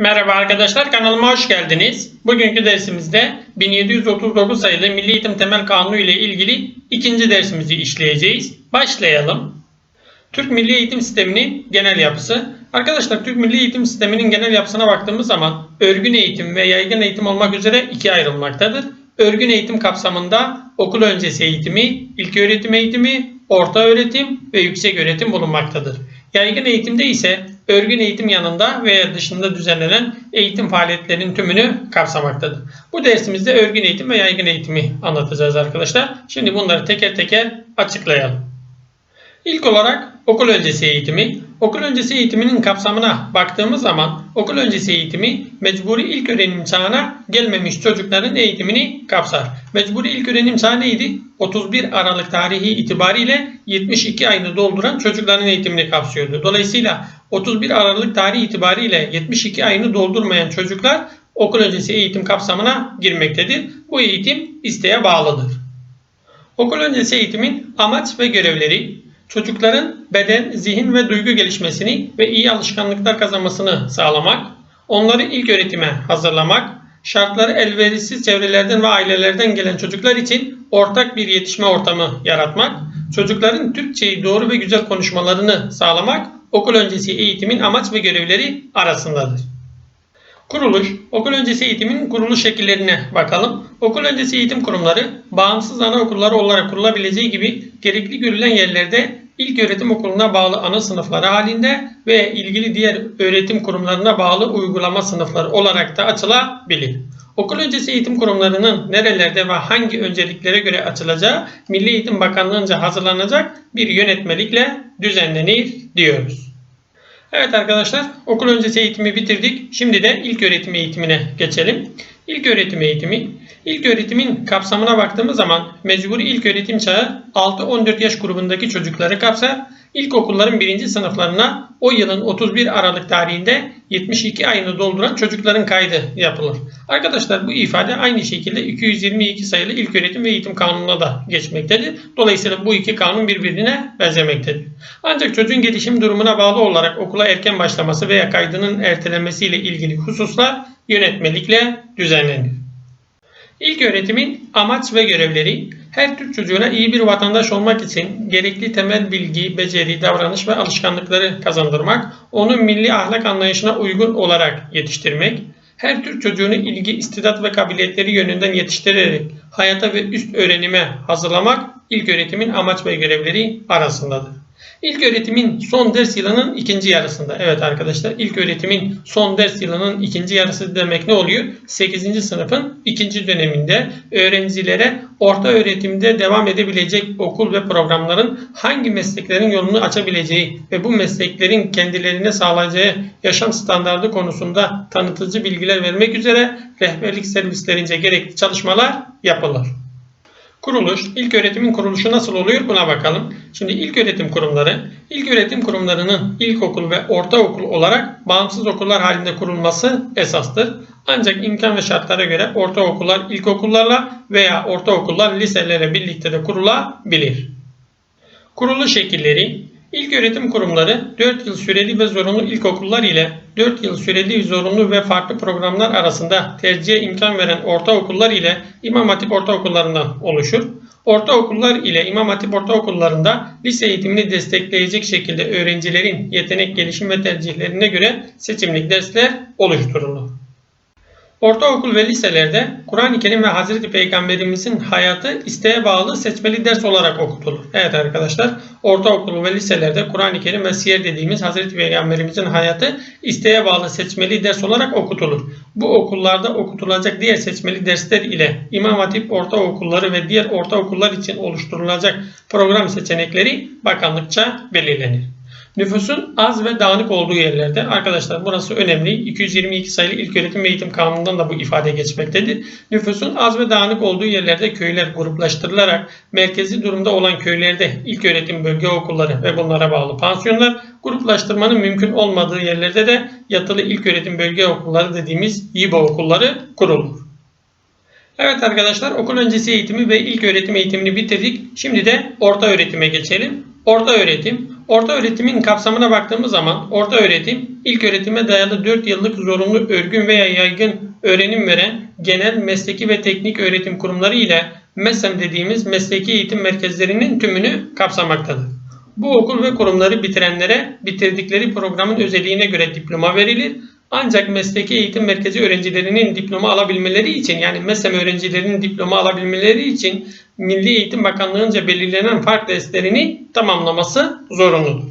Merhaba arkadaşlar kanalıma hoş geldiniz. Bugünkü dersimizde 1739 sayılı Milli Eğitim Temel Kanunu ile ilgili ikinci dersimizi işleyeceğiz. Başlayalım. Türk Milli Eğitim Sistemi'nin genel yapısı. Arkadaşlar Türk Milli Eğitim Sistemi'nin genel yapısına baktığımız zaman örgün eğitim ve yaygın eğitim olmak üzere ikiye ayrılmaktadır. Örgün eğitim kapsamında okul öncesi eğitimi, ilköğretim eğitimi, orta öğretim ve yüksek öğretim bulunmaktadır. Yaygın eğitimde ise örgün eğitim yanında veya dışında düzenlenen eğitim faaliyetlerinin tümünü kapsamaktadır. Bu dersimizde örgün eğitim ve yaygın eğitimi anlatacağız arkadaşlar. Şimdi bunları teker teker açıklayalım. İlk olarak okul öncesi eğitimi. Okul öncesi eğitiminin kapsamına baktığımız zaman okul öncesi eğitimi mecburi ilk öğrenim çağına gelmemiş çocukların eğitimini kapsar. Mecburi ilk öğrenim çağı neydi? 31 Aralık tarihi itibariyle 72 ayını dolduran çocukların eğitimini kapsıyordu. Dolayısıyla 31 Aralık tarihi itibariyle 72 ayını doldurmayan çocuklar okul öncesi eğitim kapsamına girmektedir. Bu eğitim isteğe bağlıdır. Okul öncesi eğitimin amaç ve görevleri çocukların beden, zihin ve duygu gelişmesini ve iyi alışkanlıklar kazanmasını sağlamak, onları ilk öğretime hazırlamak, şartları elverişsiz çevrelerden ve ailelerden gelen çocuklar için ortak bir yetişme ortamı yaratmak, çocukların Türkçeyi doğru ve güzel konuşmalarını sağlamak okul öncesi eğitimin amaç ve görevleri arasındadır. Kuruluş, okul öncesi eğitimin kuruluş şekillerine bakalım. Okul öncesi eğitim kurumları bağımsız anaokulları olarak kurulabileceği gibi gerekli görülen yerlerde ilk öğretim okuluna bağlı ana sınıfları halinde ve ilgili diğer öğretim kurumlarına bağlı uygulama sınıfları olarak da açılabilir. Okul öncesi eğitim kurumlarının nerelerde ve hangi önceliklere göre açılacağı Milli Eğitim Bakanlığı'nca hazırlanacak bir yönetmelikle düzenlenir diyoruz. Evet arkadaşlar okul öncesi eğitimi bitirdik. Şimdi de ilk öğretim eğitimine geçelim. İlk öğretim eğitimi. İlk öğretimin kapsamına baktığımız zaman mecburi ilk öğretim çağı 6-14 yaş grubundaki çocukları kapsar. İlkokulların birinci sınıflarına o yılın 31 Aralık tarihinde 72 ayını dolduran çocukların kaydı yapılır. Arkadaşlar bu ifade aynı şekilde 222 sayılı İlköğretim ve Eğitim Kanunu'na da geçmektedir. Dolayısıyla bu iki kanun birbirine benzemektedir. Ancak çocuğun gelişim durumuna bağlı olarak okula erken başlaması veya kaydının ertelenmesiyle ilgili hususlar yönetmelikle düzenlenir. İlk öğretimin amaç ve görevleri her Türk çocuğuna iyi bir vatandaş olmak için gerekli temel bilgi, beceri, davranış ve alışkanlıkları kazandırmak, onun milli ahlak anlayışına uygun olarak yetiştirmek, her Türk çocuğunu ilgi, istidat ve kabiliyetleri yönünden yetiştirerek hayata ve üst öğrenime hazırlamak ilk öğretimin amaç ve görevleri arasındadır. İlk öğretimin son ders yılının ikinci yarısında. Evet arkadaşlar ilk öğretimin son ders yılının ikinci yarısı demek ne oluyor? 8. sınıfın ikinci döneminde öğrencilere orta öğretimde devam edebilecek okul ve programların hangi mesleklerin yolunu açabileceği ve bu mesleklerin kendilerine sağlayacağı yaşam standardı konusunda tanıtıcı bilgiler vermek üzere rehberlik servislerince gerekli çalışmalar yapılır. Kuruluş, ilk öğretimin kuruluşu nasıl oluyor buna bakalım. Şimdi ilk öğretim kurumları, ilk öğretim kurumlarının ilkokul ve ortaokul olarak bağımsız okullar halinde kurulması esastır. Ancak imkan ve şartlara göre ortaokullar ilkokullarla veya ortaokullar liselere birlikte de kurulabilir. Kuruluş şekilleri İlk öğretim kurumları 4 yıl süreli ve zorunlu ilkokullar ile 4 yıl süreli, zorunlu ve farklı programlar arasında tercihe imkan veren ortaokullar ile İmam Hatip ortaokullarından oluşur. Ortaokullar ile İmam Hatip ortaokullarında lise eğitimini destekleyecek şekilde öğrencilerin yetenek gelişim ve tercihlerine göre seçimlik dersler oluşturulur. Ortaokul ve liselerde Kur'an-ı Kerim ve Hazreti Peygamberimizin hayatı isteğe bağlı seçmeli ders olarak okutulur. Evet arkadaşlar ortaokul ve liselerde Kur'an-ı Kerim ve siyer dediğimiz Hazreti Peygamberimizin hayatı isteğe bağlı seçmeli ders olarak okutulur. Bu okullarda okutulacak diğer seçmeli dersler ile İmam Hatip ortaokulları ve diğer ortaokullar için oluşturulacak program seçenekleri bakanlıkça belirlenir. Nüfusun az ve dağınık olduğu yerlerde arkadaşlar burası önemli. 222 sayılı İlköğretim ve Eğitim Kanunu'ndan da bu ifade geçmektedir. Nüfusun az ve dağınık olduğu yerlerde köyler gruplaştırılarak merkezi durumda olan köylerde ilköğretim bölge okulları ve bunlara bağlı pansiyonlar, gruplaştırmanın mümkün olmadığı yerlerde de yatılı ilköğretim bölge okulları dediğimiz YİBO okulları kurulur. Evet arkadaşlar okul öncesi eğitimi ve ilk öğretim eğitimini bitirdik. Şimdi de orta öğretime geçelim. Orta öğretim Orta öğretimin kapsamına baktığımız zaman orta öğretim ilk öğretime dayalı 4 yıllık zorunlu örgün veya yaygın öğrenim veren genel mesleki ve teknik öğretim kurumları ile MESEM dediğimiz mesleki eğitim merkezlerinin tümünü kapsamaktadır. Bu okul ve kurumları bitirenlere bitirdikleri programın özelliğine göre diploma verilir. Ancak mesleki eğitim merkezi öğrencilerinin diploma alabilmeleri için yani MESEM öğrencilerinin diploma alabilmeleri için Milli Eğitim Bakanlığı'nca belirlenen fark derslerini tamamlaması zorunludur.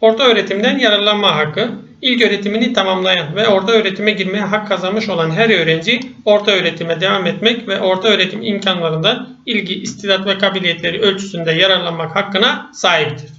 Orta öğretimden yararlanma hakkı, ilk öğretimini tamamlayan ve orta öğretime girmeye hak kazanmış olan her öğrenci orta öğretime devam etmek ve orta öğretim imkanlarından ilgi, istidat ve kabiliyetleri ölçüsünde yararlanmak hakkına sahiptir.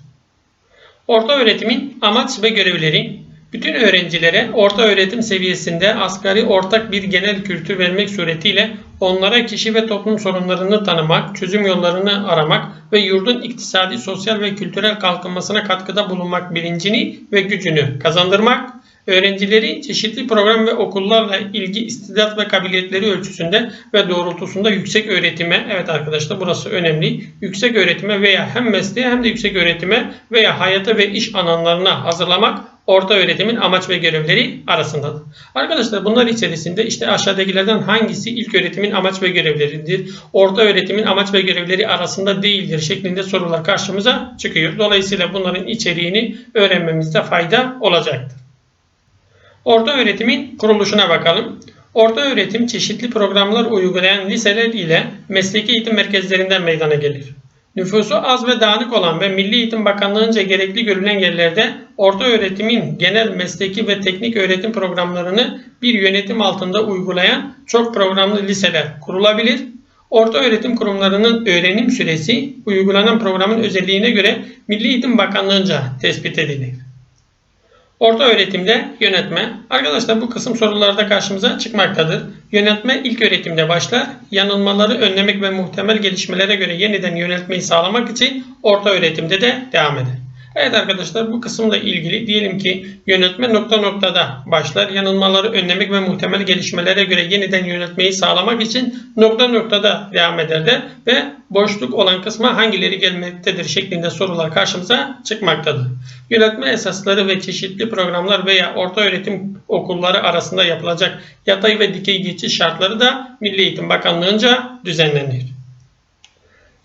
Orta öğretimin amaç ve görevleri bütün öğrencilere orta öğretim seviyesinde asgari ortak bir genel kültür vermek suretiyle onlara kişi ve toplum sorunlarını tanımak, çözüm yollarını aramak ve yurdun iktisadi, sosyal ve kültürel kalkınmasına katkıda bulunmak bilincini ve gücünü kazandırmak, öğrencileri çeşitli program ve okullarla ilgi, istidat ve kabiliyetleri ölçüsünde ve doğrultusunda yüksek öğretime, evet arkadaşlar burası önemli, yüksek öğretime veya hem mesleğe hem de yüksek öğretime veya hayata ve iş alanlarına hazırlamak orta öğretimin amaç ve görevleri arasındadır. Arkadaşlar bunlar içerisinde işte aşağıdakilerden hangisi ilk öğretimin amaç ve görevleridir, orta öğretimin amaç ve görevleri arasında değildir şeklinde sorular karşımıza çıkıyor. Dolayısıyla bunların içeriğini öğrenmemizde fayda olacaktır. Orta öğretimin kuruluşuna bakalım. Orta öğretim çeşitli programlar uygulayan liseler ile mesleki eğitim merkezlerinden meydana gelir. Nüfusu az ve dağınık olan ve Milli Eğitim Bakanlığı'nca gerekli görülen yerlerde orta öğretimin genel mesleki ve teknik öğretim programlarını bir yönetim altında uygulayan çok programlı liseler kurulabilir. Orta öğretim kurumlarının öğrenim süresi uygulanan programın özelliğine göre Milli Eğitim Bakanlığı'nca tespit edilir. Orta öğretimde yönetme. Arkadaşlar bu kısım sorularda karşımıza çıkmaktadır. Yönetme ilk öğretimde başlar. Yanılmaları önlemek ve muhtemel gelişmelere göre yeniden yöneltmeyi sağlamak için orta öğretimde de devam eder. Evet arkadaşlar bu kısımla ilgili diyelim ki yönetme nokta noktada başlar. Yanılmaları önlemek ve muhtemel gelişmelere göre yeniden yönetmeyi sağlamak için nokta noktada devam eder de ve boşluk olan kısma hangileri gelmektedir şeklinde sorular karşımıza çıkmaktadır. Yönetme esasları ve çeşitli programlar veya orta öğretim okulları arasında yapılacak yatay ve dikey geçiş şartları da Milli Eğitim Bakanlığı'nca düzenlenir.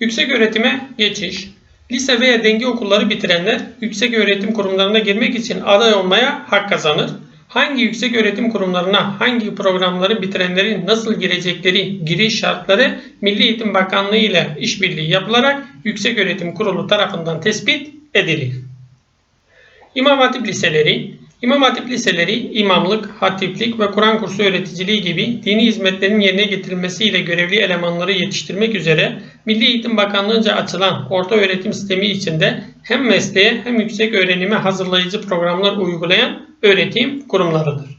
Yüksek öğretime geçiş Lise veya denge okulları bitirenler yüksek öğretim kurumlarına girmek için aday olmaya hak kazanır. Hangi yüksek öğretim kurumlarına hangi programları bitirenlerin nasıl girecekleri giriş şartları Milli Eğitim Bakanlığı ile işbirliği yapılarak Yüksek Öğretim Kurulu tarafından tespit edilir. İmam Hatip liseleri İmam Hatip liseleri imamlık, hatiplik ve Kur'an kursu öğreticiliği gibi dini hizmetlerin yerine getirilmesiyle görevli elemanları yetiştirmek üzere Milli Eğitim Bakanlığı'nca açılan orta öğretim sistemi içinde hem mesleğe hem yüksek öğrenime hazırlayıcı programlar uygulayan öğretim kurumlarıdır.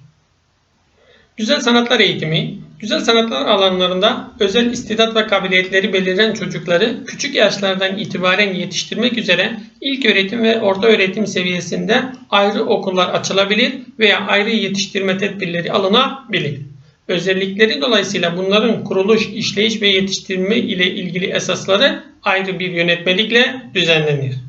Güzel sanatlar eğitimi, güzel sanatlar alanlarında özel istidat ve kabiliyetleri beliren çocukları küçük yaşlardan itibaren yetiştirmek üzere ilk öğretim ve orta öğretim seviyesinde ayrı okullar açılabilir veya ayrı yetiştirme tedbirleri alınabilir. Özellikleri dolayısıyla bunların kuruluş, işleyiş ve yetiştirme ile ilgili esasları ayrı bir yönetmelikle düzenlenir.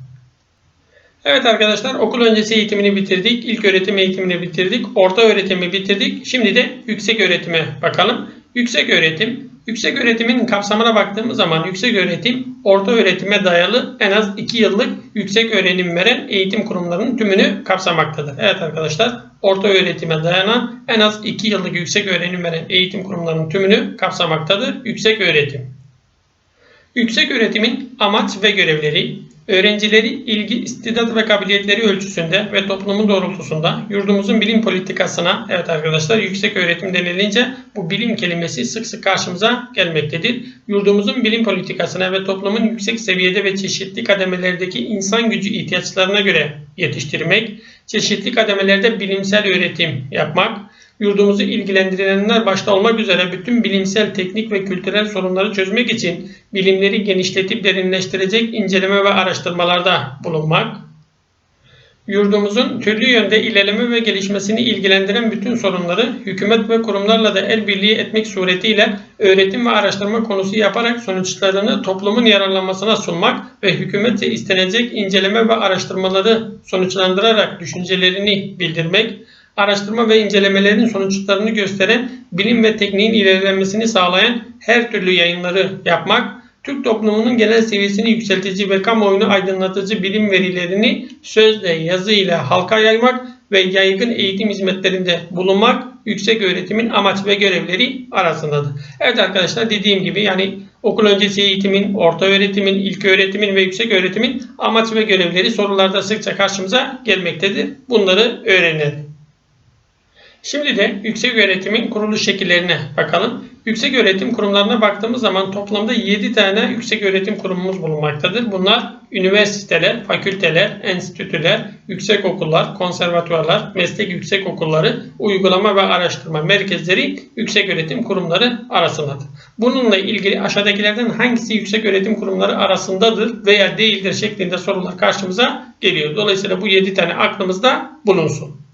Evet arkadaşlar okul öncesi eğitimini bitirdik. İlk öğretim eğitimini bitirdik. Orta öğretimi bitirdik. Şimdi de yüksek öğretime bakalım. Yüksek öğretim. Yüksek öğretimin kapsamına baktığımız zaman yüksek öğretim orta öğretime dayalı en az 2 yıllık yüksek öğrenim veren eğitim kurumlarının tümünü kapsamaktadır. Evet arkadaşlar orta öğretime dayanan en az 2 yıllık yüksek öğrenim veren eğitim kurumlarının tümünü kapsamaktadır. Yüksek öğretim. Yüksek öğretimin amaç ve görevleri öğrencileri ilgi, istidat ve kabiliyetleri ölçüsünde ve toplumun doğrultusunda yurdumuzun bilim politikasına, evet arkadaşlar yüksek öğretim denilince bu bilim kelimesi sık sık karşımıza gelmektedir. Yurdumuzun bilim politikasına ve toplumun yüksek seviyede ve çeşitli kademelerdeki insan gücü ihtiyaçlarına göre yetiştirmek, çeşitli kademelerde bilimsel öğretim yapmak, yurdumuzu ilgilendirenler başta olmak üzere bütün bilimsel, teknik ve kültürel sorunları çözmek için bilimleri genişletip derinleştirecek inceleme ve araştırmalarda bulunmak, Yurdumuzun türlü yönde ilerleme ve gelişmesini ilgilendiren bütün sorunları hükümet ve kurumlarla da el birliği etmek suretiyle öğretim ve araştırma konusu yaparak sonuçlarını toplumun yararlanmasına sunmak ve hükümetse istenecek inceleme ve araştırmaları sonuçlandırarak düşüncelerini bildirmek, araştırma ve incelemelerin sonuçlarını gösteren bilim ve tekniğin ilerlemesini sağlayan her türlü yayınları yapmak, Türk toplumunun genel seviyesini yükseltici ve kamuoyunu aydınlatıcı bilim verilerini sözle, yazıyla halka yaymak ve yaygın eğitim hizmetlerinde bulunmak yüksek öğretimin amaç ve görevleri arasındadır. Evet arkadaşlar dediğim gibi yani okul öncesi eğitimin, orta öğretimin, ilk öğretimin ve yüksek öğretimin amaç ve görevleri sorularda sıkça karşımıza gelmektedir. Bunları öğrenelim. Şimdi de yüksek öğretimin kuruluş şekillerine bakalım. Yüksek öğretim kurumlarına baktığımız zaman toplamda 7 tane yüksek öğretim kurumumuz bulunmaktadır. Bunlar üniversiteler, fakülteler, enstitüler, yüksek okullar, konservatuvarlar, meslek yüksek okulları, uygulama ve araştırma merkezleri yüksek öğretim kurumları arasındadır. Bununla ilgili aşağıdakilerden hangisi yüksek öğretim kurumları arasındadır veya değildir şeklinde sorular karşımıza geliyor. Dolayısıyla bu 7 tane aklımızda bulunsun.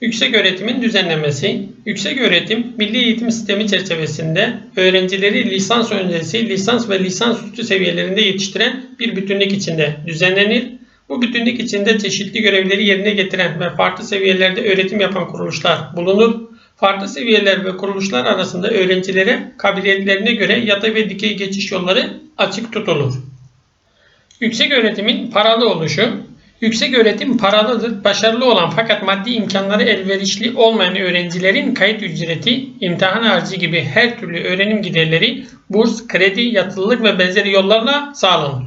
Yüksek öğretimin düzenlemesi, yüksek öğretim milli eğitim sistemi çerçevesinde öğrencileri lisans öncesi, lisans ve lisans üstü seviyelerinde yetiştiren bir bütünlük içinde düzenlenir. Bu bütünlük içinde çeşitli görevleri yerine getiren ve farklı seviyelerde öğretim yapan kuruluşlar bulunur. Farklı seviyeler ve kuruluşlar arasında öğrencilere kabiliyetlerine göre yatay ve dikey geçiş yolları açık tutulur. Yüksek öğretimin paralı oluşu, Yüksek öğretim paralıdır, başarılı olan fakat maddi imkanları elverişli olmayan öğrencilerin kayıt ücreti, imtihan harcı gibi her türlü öğrenim giderleri, burs, kredi, yatılılık ve benzeri yollarla sağlanır.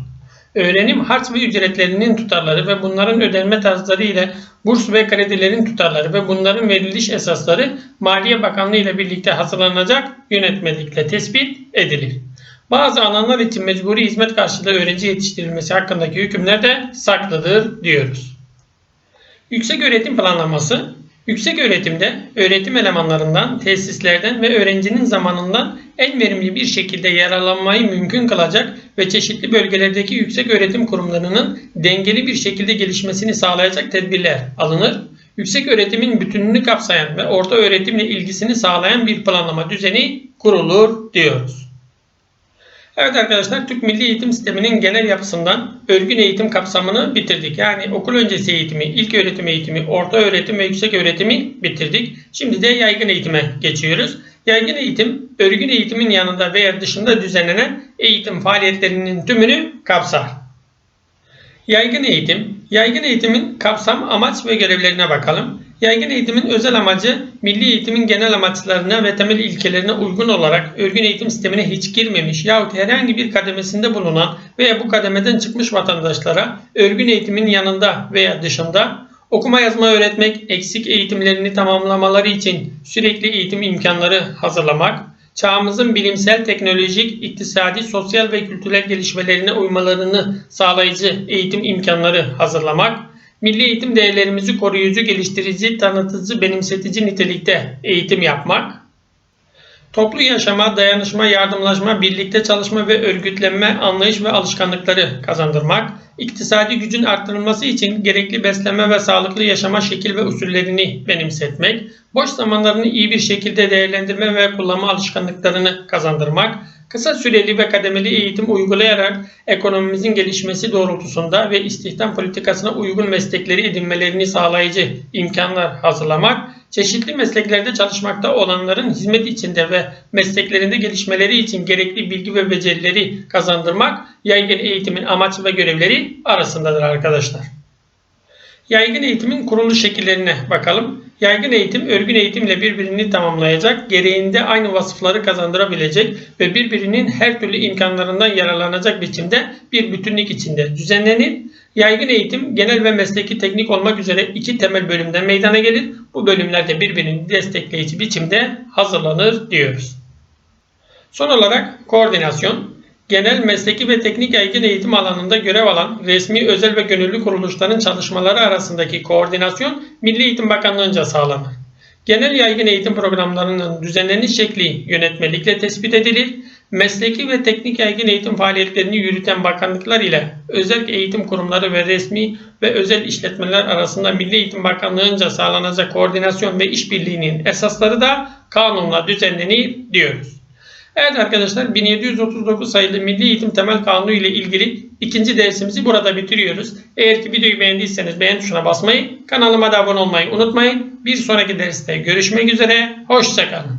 Öğrenim harç ve ücretlerinin tutarları ve bunların ödenme tarzları ile burs ve kredilerin tutarları ve bunların veriliş esasları Maliye Bakanlığı ile birlikte hazırlanacak yönetmelikle tespit edilir. Bazı alanlar için mecburi hizmet karşılığı öğrenci yetiştirilmesi hakkındaki hükümler de saklıdır diyoruz. Yüksek öğretim planlaması Yüksek öğretimde öğretim elemanlarından, tesislerden ve öğrencinin zamanından en verimli bir şekilde yararlanmayı mümkün kılacak ve çeşitli bölgelerdeki yüksek öğretim kurumlarının dengeli bir şekilde gelişmesini sağlayacak tedbirler alınır. Yüksek öğretimin bütününü kapsayan ve orta öğretimle ilgisini sağlayan bir planlama düzeni kurulur diyoruz. Evet arkadaşlar Türk Milli Eğitim Sistemi'nin genel yapısından örgün eğitim kapsamını bitirdik. Yani okul öncesi eğitimi, ilk öğretim eğitimi, orta öğretim ve yüksek öğretimi bitirdik. Şimdi de yaygın eğitime geçiyoruz. Yaygın eğitim, örgün eğitimin yanında veya dışında düzenlenen eğitim faaliyetlerinin tümünü kapsar. Yaygın eğitim, yaygın eğitimin kapsam, amaç ve görevlerine bakalım. Yaygın eğitimin özel amacı milli eğitimin genel amaçlarına ve temel ilkelerine uygun olarak örgün eğitim sistemine hiç girmemiş yahut herhangi bir kademesinde bulunan veya bu kademeden çıkmış vatandaşlara örgün eğitimin yanında veya dışında okuma yazma öğretmek, eksik eğitimlerini tamamlamaları için sürekli eğitim imkanları hazırlamak, çağımızın bilimsel, teknolojik, iktisadi, sosyal ve kültürel gelişmelerine uymalarını sağlayıcı eğitim imkanları hazırlamak, Milli eğitim değerlerimizi koruyucu, geliştirici, tanıtıcı, benimsetici nitelikte eğitim yapmak. Toplu yaşama, dayanışma, yardımlaşma, birlikte çalışma ve örgütlenme anlayış ve alışkanlıkları kazandırmak. İktisadi gücün arttırılması için gerekli beslenme ve sağlıklı yaşama şekil ve usullerini benimsetmek. Boş zamanlarını iyi bir şekilde değerlendirme ve kullanma alışkanlıklarını kazandırmak Kısa süreli ve kademeli eğitim uygulayarak ekonomimizin gelişmesi doğrultusunda ve istihdam politikasına uygun meslekleri edinmelerini sağlayıcı imkanlar hazırlamak, çeşitli mesleklerde çalışmakta olanların hizmet içinde ve mesleklerinde gelişmeleri için gerekli bilgi ve becerileri kazandırmak yaygın eğitimin amaç ve görevleri arasındadır arkadaşlar. Yaygın eğitimin kuruluş şekillerine bakalım. Yaygın eğitim örgün eğitimle birbirini tamamlayacak, gereğinde aynı vasıfları kazandırabilecek ve birbirinin her türlü imkanlarından yararlanacak biçimde bir bütünlük içinde düzenlenir. Yaygın eğitim genel ve mesleki teknik olmak üzere iki temel bölümden meydana gelir. Bu bölümlerde birbirini destekleyici biçimde hazırlanır diyoruz. Son olarak koordinasyon genel, mesleki ve teknik yaygın eğitim alanında görev alan resmi, özel ve gönüllü kuruluşların çalışmaları arasındaki koordinasyon Milli Eğitim Bakanlığı'nca sağlanır. Genel yaygın eğitim programlarının düzenleniş şekli yönetmelikle tespit edilir. Mesleki ve teknik yaygın eğitim faaliyetlerini yürüten bakanlıklar ile özel eğitim kurumları ve resmi ve özel işletmeler arasında Milli Eğitim Bakanlığı'nca sağlanacak koordinasyon ve işbirliğinin esasları da kanunla düzenlenir diyoruz. Evet arkadaşlar 1739 sayılı Milli Eğitim Temel Kanunu ile ilgili ikinci dersimizi burada bitiriyoruz. Eğer ki videoyu beğendiyseniz beğen tuşuna basmayı, kanalıma da abone olmayı unutmayın. Bir sonraki derste görüşmek üzere, hoşçakalın.